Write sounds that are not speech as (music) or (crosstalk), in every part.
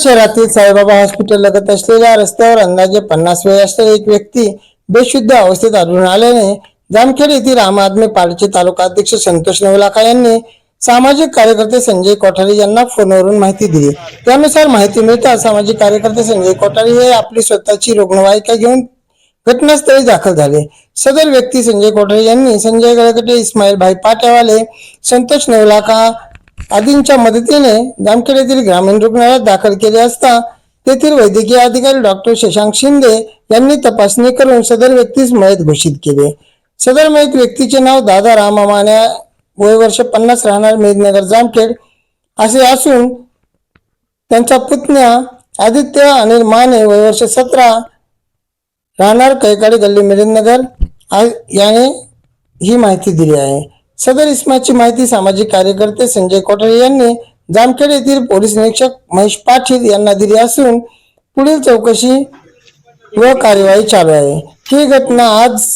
शहरातील साईबाबा हॉस्पिटल लगत असलेल्या रस्त्यावर अंदाजे पन्नास वय असलेला एक व्यक्ती बेशुद्ध अवस्थेत आढळून आल्याने जामखेड येथील आम आदमी पार्टीचे तालुका अध्यक्ष संतोष नवलाखा यांनी सामाजिक कार्यकर्ते संजय कोठारी यांना फोनवरून माहिती दिली. त्यानुसार माहिती मिळताच सामाजिक कार्यकर्ते संजय कोठारी हे आपली स्वतःची रुग्णवाहिका घेऊन घटनास्थळी दाखल झाले. सदर व्यक्ती संजय कोठारी यांनी संजय गळकटे इस्माईल भाई पाट्यावाले संतोष नवलाखा आदींच्या मदतीने जामखेड येथील ग्रामीण रुग्णालयात दाखल केले असता तेथील वैद्यकीय अधिकारी डॉक्टर शशांक शिंदे यांनी तपासणी करून सदर व्यक्तीस मयत घोषित केले. सदर मयत व्यक्तीचे नाव दादा रामा माने वय वर्ष पन्नास राहणार मेदनगर जामखेड असे असून त्यांचा पुतण्या आदित्य अनिल माने वय वर्ष सतरा राहणार कैकाडी गल्ली मिलिंदनगर याने ही माहिती दिली आहे. सदर इस्माची माहिती सामाजिक कार्यकर्ते संजय कोठारे यांनी जामखेड येथील पोलीस निरीक्षक महेश पाटील यांना दिली असून पुढील चौकशी व कार्यवाही चालू आहे. ही घटना आज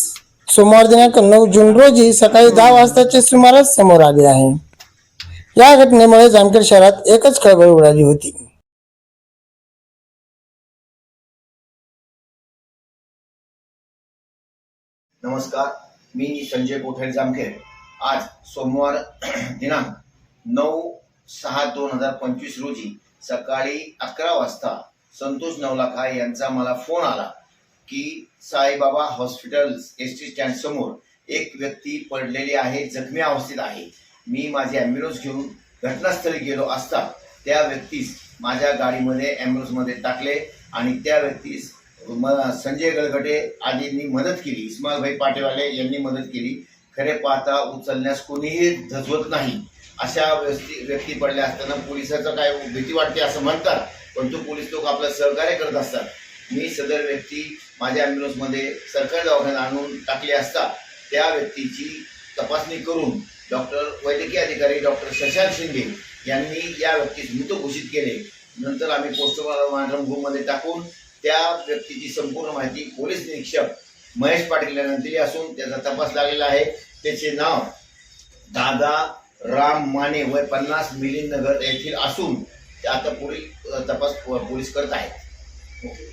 सोमवार दिनांक नऊ जून रोजी सकाळी दहा वाजताच्या सुमारास समोर आली आहे. या घटनेमुळे जामखेड शहरात एकच खळबळ उडाली होती. नमस्कार मी संजय कोठारे जामखेड. आज सोमवार (clears throat) दिनांक नऊ सहा दोन हजार पंचवीस रोजी सकाळी अकरा वाजता संतोष नवलाखा यांचा मला फोन आला की Saibaba hospital S T stand समोर एक व्यक्ती पडलेली आहे जखमी अवस्थेत आहे. मी माझी ॲम्ब्युलन्स घेऊन घटनास्थळी गेलो असता त्या व्यक्तीस माझ्या गाडीमध्ये ॲम्ब्युलन्समध्ये टाकले आणि त्या व्यक्तीस म संजय गळगटे आदींनी मदत केली. इस्मालभाई पाटेवाले यांनी मदत केली. खरे पाहता उचलण्यास कोणीही धजवत नाही. अशा व्यक्ती व्यक्ती पडल्या असताना पोलिसाचं काय भीती वाटते असं म्हणतात परंतु पोलीस लोक आपलं सहकार्य करत असतात. मी सदर व्यक्ती माझ्या ॲम्ब्युलन्समध्ये सरकारी दवाखान्यात आणून टाकली असता त्या व्यक्तीची तपासणी करून डॉक्टर वैद्यकीय अधिकारी डॉक्टर शशांक शिंदे यांनी या व्यक्तीस मृत घोषित केले. नंतर आम्ही पोस्टमॉर्टम रूममध्ये टाकून त्या व्यक्तीची संपूर्ण माहिती पोलीस निरीक्षक महेश पाटील यांना असून त्याचा तपास लागलेला आहे. त्याचे नाव दादा राम माने वय पन्नास मिलिंद नगर येथील असून ते आता पुढील तपास पोलीस करत आहेत. ओके